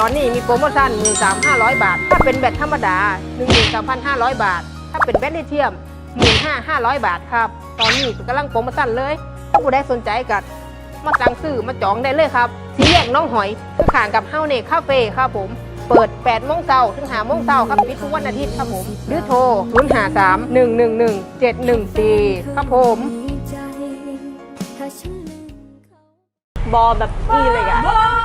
ตอนนี้มีโปรโมชั่น 13,500 บาท ถ้าเป็นแบตธรรมดา 13,500 บาท ถ้าเป็นแบตลิเธียม 15,500 บาทครับ ตอนนี้กำลังโปรโมชั่นเลยถ้าผู้ใดสนใจกัดมาสั่งซื้อมาจองได้เลยครับสีแยกน้องหอยคือขางกับเฮาเนคคาเฟ่ครับผมเปิด 8 โมงเช้าถึง5โมงเช้าครับปิดทุกวันอาทิตย์ครับผม หรือโทร 053 111 714 ครับผมบอแบบนี่เลยอะ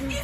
อีน่